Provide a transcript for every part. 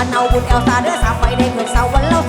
ันเอาบุญเอลซาเด้อสาไปได้เกือบสาวันเล่า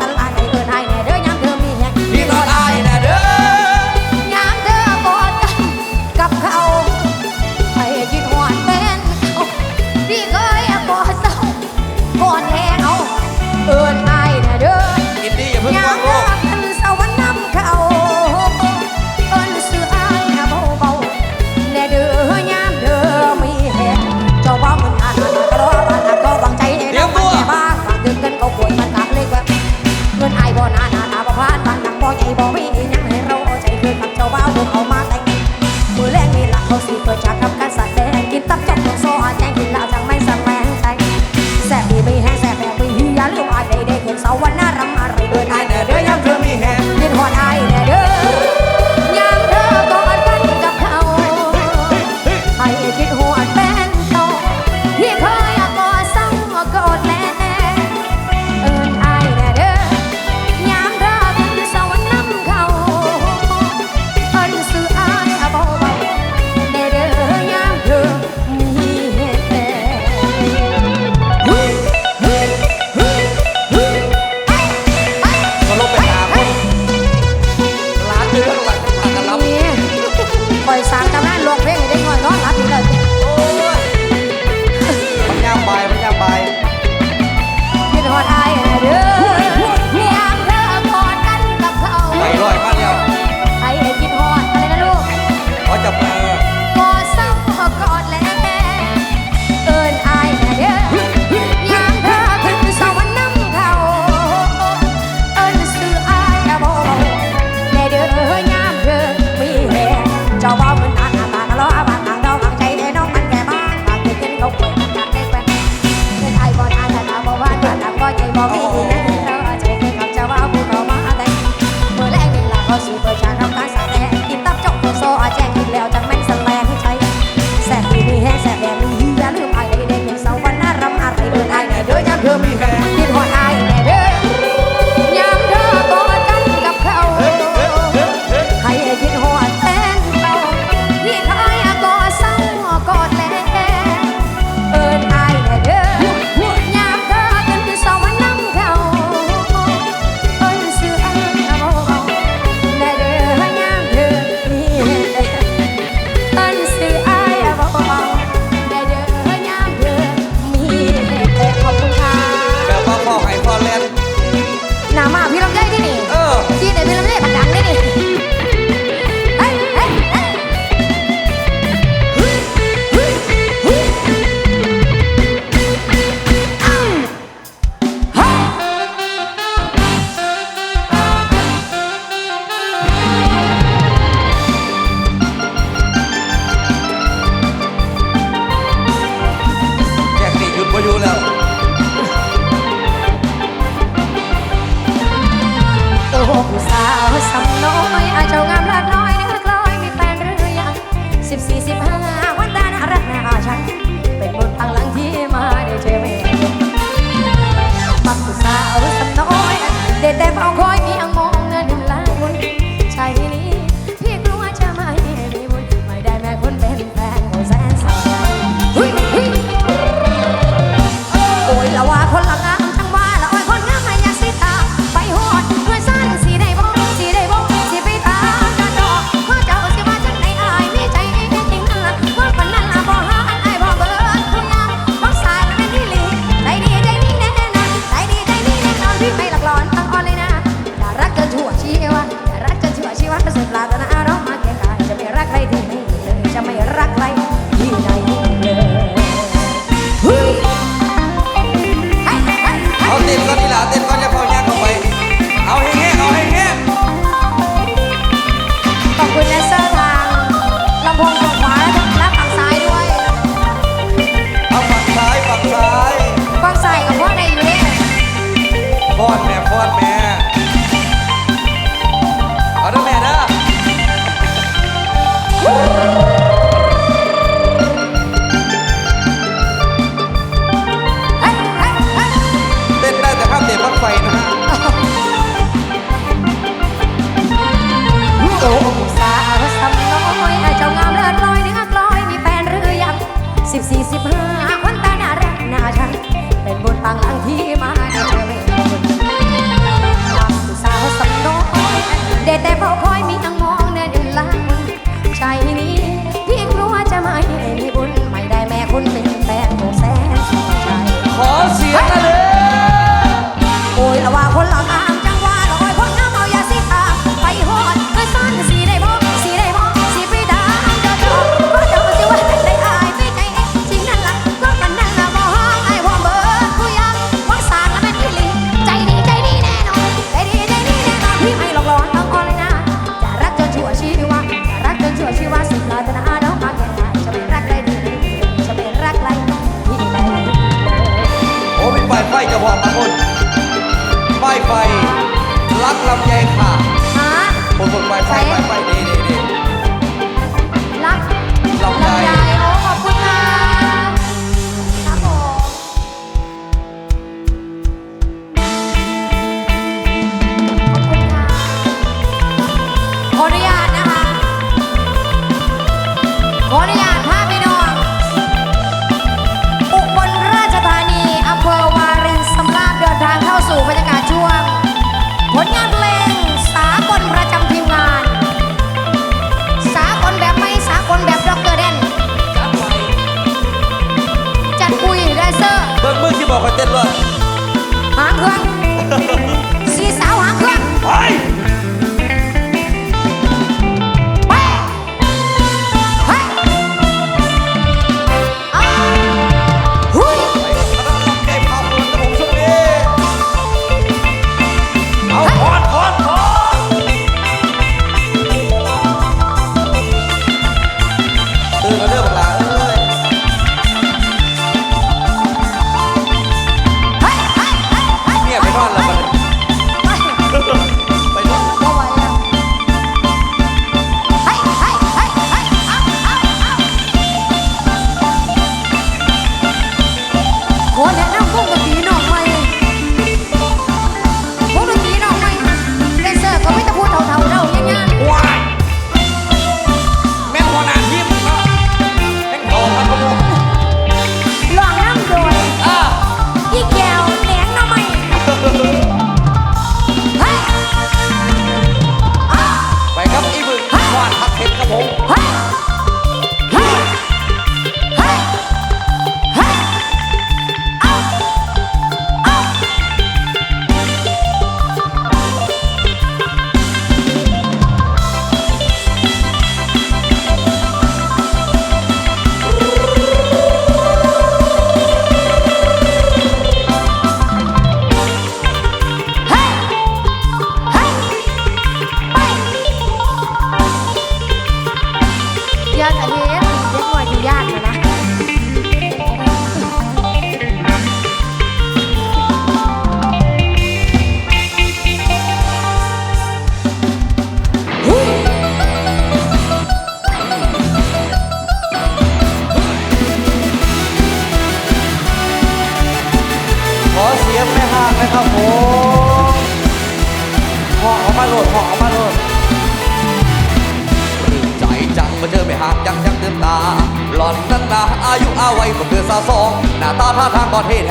Ha ha ha!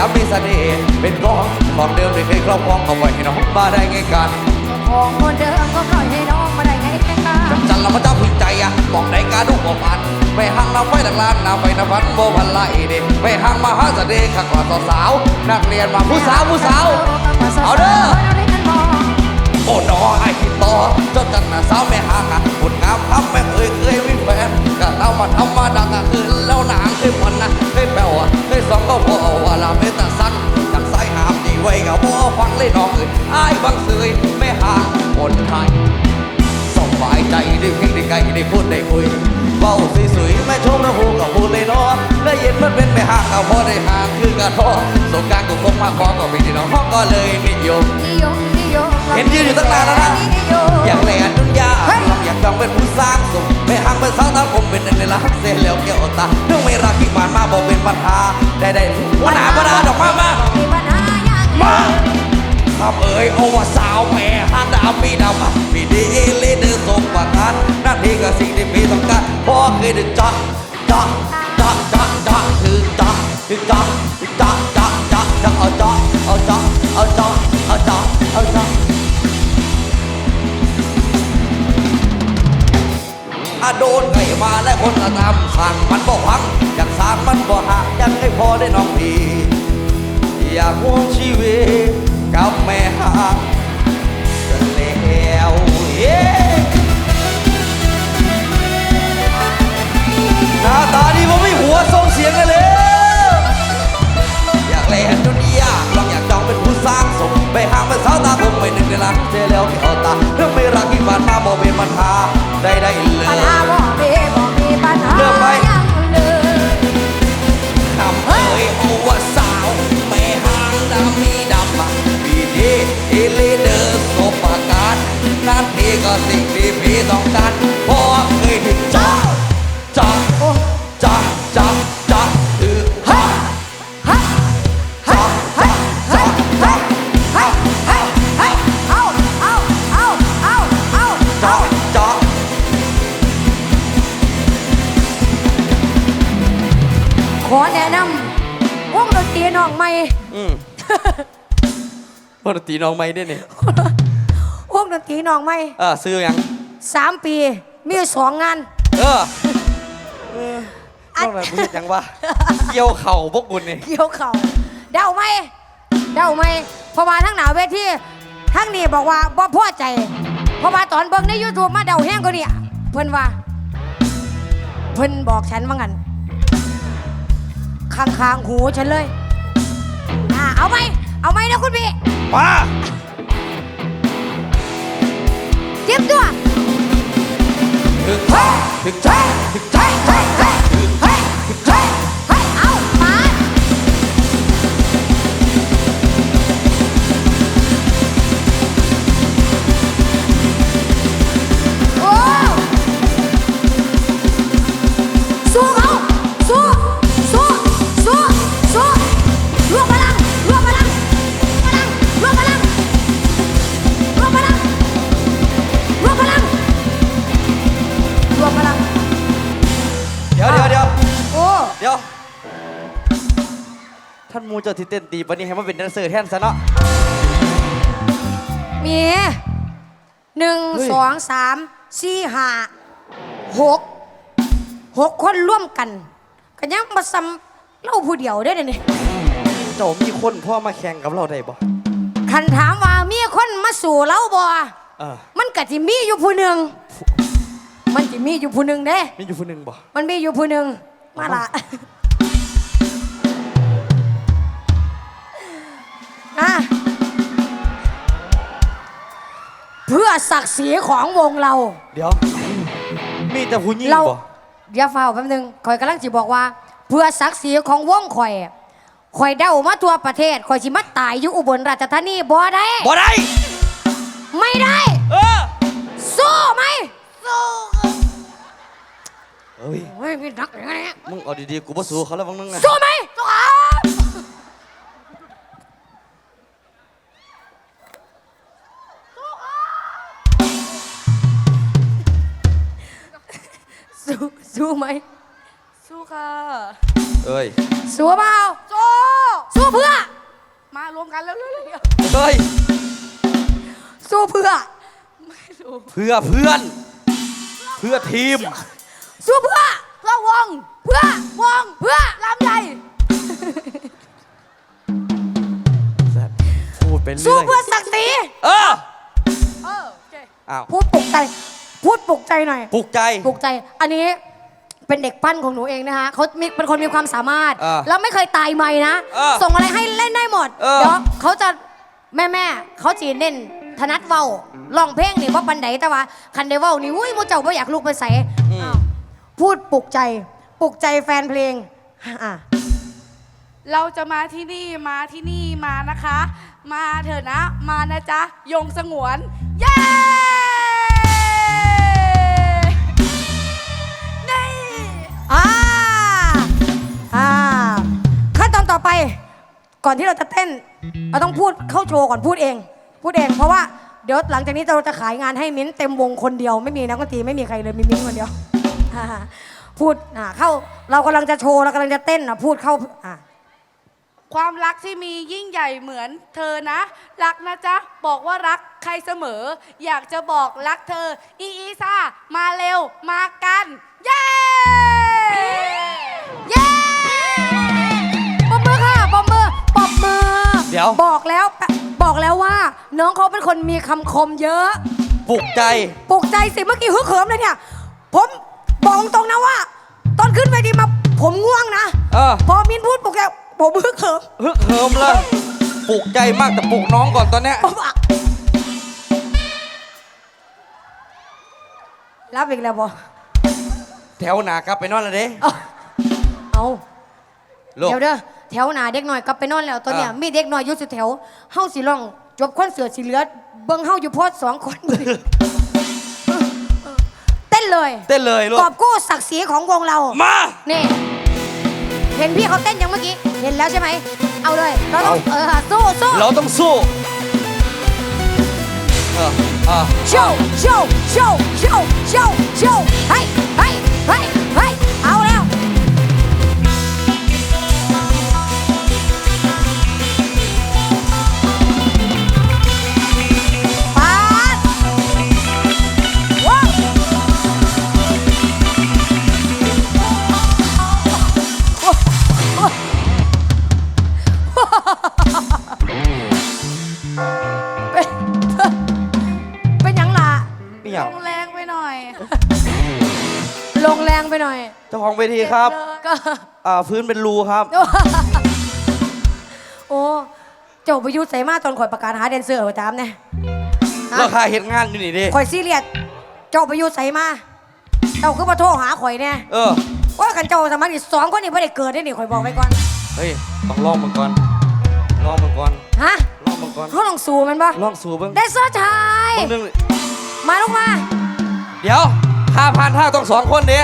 อนเท่แถมมีเสน่ห์เป็นกองของเดิมที่เคยครอบครองเอาไว้ให้น้องมาได้ไงกันของคนเดิมก็ปล่อยให้น้องมาได้ไงกันจังจันเรามาเจ้าพิงใจอะบอกในการดูบอกมันไปห้างนำไฟดังลานนำไปนำพันโบพันไล่เด็ไปห้างมาหาเสด็จขักกว่าสาวๆนักเรียนมาผู้สาวผู้สาวเอาเด้อโอ้ดอไอ้ที่ต่อเจ้าจันน่ะสาวแม่ห่างอะผลงามพับแม่เคยเคยมีแฟนก็เต้ามาทำมาดังอะคือแล้วนางเคยพันนะเคยแปลว่าเคยสองก็พอ ว่าละเมตาสั้นจากสายหามดีไว้กับพ่อฟังเลยน้องเอ้ยไอ้ายบังเสยแม่ห่างคนไทยสบายใจได้เพียงได้ไกลได้พูดได้คุยเบ้าสวยๆแม่ชมระหูกับพูดเลยเนาะได้เยินมันเป็นแม่ห่างกับพ่อได้ห่างคือกระท้อสงการกูคงมาขอก็พี่น้องเขาก็เลยนิยมนิยมนิยมเห็นยืนอยู่ตั้งนานแล้วนะอยากแหลนดุนยา ลององเป็นผู้สร้างสมไม่ห่างเป็นสาวตาผมเป็นในรักเสียแล้วเกี่ยวตาเรื่องไม่รักที่ผ่านมาบอกเป็นปัญหาได้ได้วันหาวันหาดอกมามามาทำเอ่ยโอว่าสาวแม่หางดำมีดำมีดีเลเดอร์สมประทานนั่นนี่ก็สิ่งที่พี่ต้องการพราะเคยดึงจ๊ะจ๊ะจ๊ะจ๊ะจ๊ะคือจ๊ะคือจ๊ะจ๊ะจ๊ะจ๊ะจ๊ะเอาจ๊ะเอาจ๊ะเอาจ๊ะเอาจ๊ะเอาจ๊ะ อาโดนไก่มาและคนละตำสั่งมันบ่พังอยากสร้างมันบ่ห่างอยากให้พอได้น้องพีอยากห่วงชีวิตกับแม่ห่างจะแล้วเย้หน้าตาดีผมไม่หัวส่งเสียงกันเลยอยากเล่น ไปห่างเป็นสาวตาผมไม่นึกได้รักเจอแล้วที่เอาตาเรื่องไม่รักที่ผ่านมาบ่เป็นปัญหาได้ได้เลปัญหายบ่มีบ่มีปัญหาเริ่มไห ปกติน้องไม่ได้เนี่ยวงดนตรีน้องใหม่เออซื้อยังสามปี มีสองงาน เออเออน้องอะไรพูดยังวะเกี่ยวเข่าพวกบุญนี่เกี่ยวเขาเดาไหมเดาไหมเพราะว่าทั้งหนาเวทีทั้งนี้บอกว่าบ่พอใจ เพราะว่าตอนเบิ่งใน YouTube มาเดาแห้งก็เนี่ยเพิ่นว่า เพิ่นบอกฉันว่างั้นข้างๆหูฉันเลยอ่าเอาไหมเอาไหมนะคุณพี่ มาเตรียมตัว ถึงใจถึงใจถึง ท่านมูเจ้าที่เต้นตีปะนี่ให้มันเป็นแดนเซอร์แทนซะเนาะ มีหนึ่งเฮ้ย สองสามสี่ห้าหกหกคนร่วมกันกันยังมาซ้ำเล่าผู้เดียวได้อเดี๋ยวนี่เจ้ามีคนพ่อมาแข่งกับเราได้บ่คันถามว่ามีคนมาสู่เราบ่เออมันก็จะมีอยู่ผู้หนึ่งมันจะมีอยู่ผู้หนึ่งเด้ มีอยู่คนหนึ่งบ่ มันมีอยู่ผู้หนึ่งมาละ อะเพื่อศักดิ์ศรีของวงเรา เดี๋ยว มีแต่ผู้หญิงเราบ่เดี๋ยวเฝ้าแป๊บนึงข่อยกำลังจะบอกว่า เพื่อศักดิ์ศรีของวงข่อยข่อยเดามาทั่วประเทศข่อยสิมาตายอยู่อุบลราชธานีบ่ได้ บ่ได้ ไม่ได้ เออสู้ไหมสู้เอ้ยเฮ้ยพี่นักอย่างนี้มึงเอาดีๆ กูบ่สู้เขาแล้วบางนึงนะสู้ไหมสู้ สู้สู้ไหมสู้ค่ะ เอ้ย สู้เปล่าสู้สู้เพื่อ มารวมกันแล้วเร็วเฮ้ยสู้เพื่อๆไม่รู้เพื่อเพื่อน เพื่อทีม สู้เพื่อ เพื่อวง เพื่อวง เพื่อลำใหญ่ พูดเป็นสู้เรื่อยเพื่อศักดิ์ศรีเออ เออโอเค อ้าว พูดปลุกใจ พูดปลุกใจหน่อยปลุกใจ ปลุกใจ อันนี้เป็นเด็กปั้นของหนูเองนะคะเขามีเป็นคนมีความสามารถ เออแล้วไม่เคยตายไม่นะ เออส่งอะไรให้เล่นได้หมด เออ เดี๋ยวเขาจะแม่แม่ๆเขาจีเล่นธนัดเว้าร้องเพลงนี่ว่าปันไดแต่ว่า คันเดเว้านี่อุ้ยโมเจ้าไม่อยากลุกไปใส่อืมพูดปลุกใจ ปลุกใจแฟนเพลงอะ เราจะมาที่นี่มาที่นี่มานะคะ มาเถอะนะ มานะจ๊ะ ยงสงวน เย้ อ่าอ่าขั้นตอนต่อไป ก่อนที่เราจะเต้น เราต้องพูดเข้าโชว์ก่อนพูดเอง พูดเองเพราะว่าเดี๋ยวหลังจากนี้เราจะขายงานให้มิ้นเต็มวงคนเดียว ไม่มีนักดนตรีไม่มีใครเลยมีมิ้นคนเดียวอ่าพูดอ่าเข้าเรากำลังจะโชว์เรากำลังจะเต้นอะพูดเข้าอ่าความรักที่มียิ่งใหญ่เหมือนเธอนะ รักนะจ๊ะ บอกว่ารักใครเสมอ อยากจะบอกรักเธอ อีอีซ่ามาเร็วมากัน เย้ เย้ปมมือค่ะปมมือปมมือเดี๋ยว บอกแล้วบอกแล้วว่า น้องเขาเป็นคนมีคำคมเยอะ ปลุกใจปลุกใจสิเมื่อกี้ฮึกเหิมเลยเนี่ย ผมบอกตรงนะว่า ตอนขึ้นเวทีมา ผมง่วงนะ เออพอมินพูดปลุกใจผมฮึกเหิมฮึกเหิมเลยปลุกใจมากแต่ปลุกน้องก่อนตอนเนี้ยผมอะรับอีกแล้วบอ แถวหนากลับไปนอนแล้วเด้ เอา เอาลูก เดี๋ยวเด้อแถวหนาเด็กหน่อยกลับไปนอนแล้วตอนเนี้ยอะ มีเด็กหน่อยอยู่สุดแถวเฮาสิร้องจบคอนเสิร์ตสิเหลือเบิ่งเฮาอยู่พอดสองคน เต้นเลยเต้นเลยลูก กอบกู้ศักดิ์ศรีของวงเรา มา นี่เห็นพี่เขาเต้นยังเมื่อกี้ เห็นแล้วใช่ไหม เอาเลย เราต้องเออสู้สู้เราต้องสู้เอออะโชว์โชว์โชว์โชว์โชว์โชว์เฮ้ยเฮ้ยเฮ้ยเฮ้ยเอา ของเวทีครับก็อ่าพื้นเป็นรูครับ โอ้เจ้าประยุทธ์ใส่มาตอนข่อยประกาศหาแดนเซอร์ประจำเนี่ยราคาเห็นงานอยู่นี่ดิข่อยซีเรียสเจ้าประยุทธ์ใส่มาเจ้าคือมาโทรหาข่อยเนี่ยเออว่ากันเจ้าสมัครนี่สองคนนี่ไม่ได้เกิดได้นี่ข่อยบอกไว้ก่อนเฮ้ยต้องลองมันก่อนลองมันก่อนฮะลองมันก่อนเขาลองสู้มันปะลองสูบเบิ้งแดนเซอร์ชายเบิ้งหนึงมาลูกมา เดี๋ยว ห้าพันห้าต้องสองคนเด้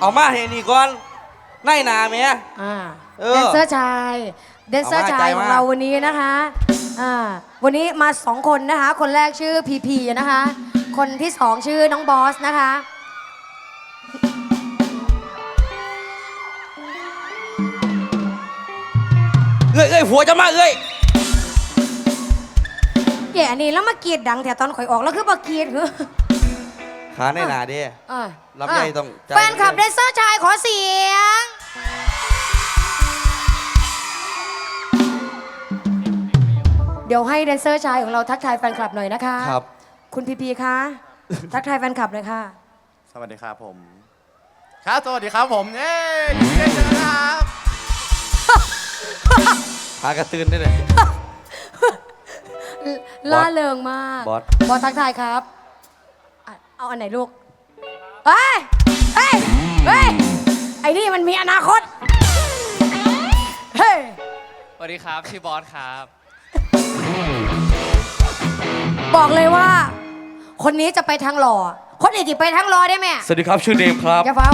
เอามาให้นี่ก่อนในหนาเมียอ่าเออแดนเซอร์ชายแดนเซอร์เอามาชายใจของมากเราวันนี้นะคะอ่าวันนี้มาสองคนนะคะ คนแรกชื่อพีพีนะคะ คนที่สองชื่อน้องบอสนะคะเอ้ยเอ้ยผัวจะมาเอ้ยแย่นี่แล้วมากรีดดังแถวตอนข่อยออกแล้วคือมากรีดคือ ขาในหนาเด้อะลำไยต้องจ่ายแฟนคลับแดนเซอร์ชายขอเสียง เดี๋ยวให้แดนเซอร์ชายของเราทักทายแฟนคลับหน่อยนะคะครับ คุณพีพีคะทักทายแฟนคลับหน่อยค่ะ สวัสดีครับผม ครับสวัสดีครับผมเย้ยินดีเจอนะครับพากระตือนได้เลย ล่าเริงมากบอส บอสทักทายครับอะ เอาอันไหนลูกเฮ้ยเฮ้ยเฮ้ยไอ้นี่มันมีอนาคต เฮ้ย สวัสดีครับ ชื่อบอสครับ บอกเลยว่า คนนี้จะไปทางหล่อ คนอื่นจะไปทางหล่อได้ไหมสวัสดีครับ ชื่อเนมครับ อย่าเฝ้า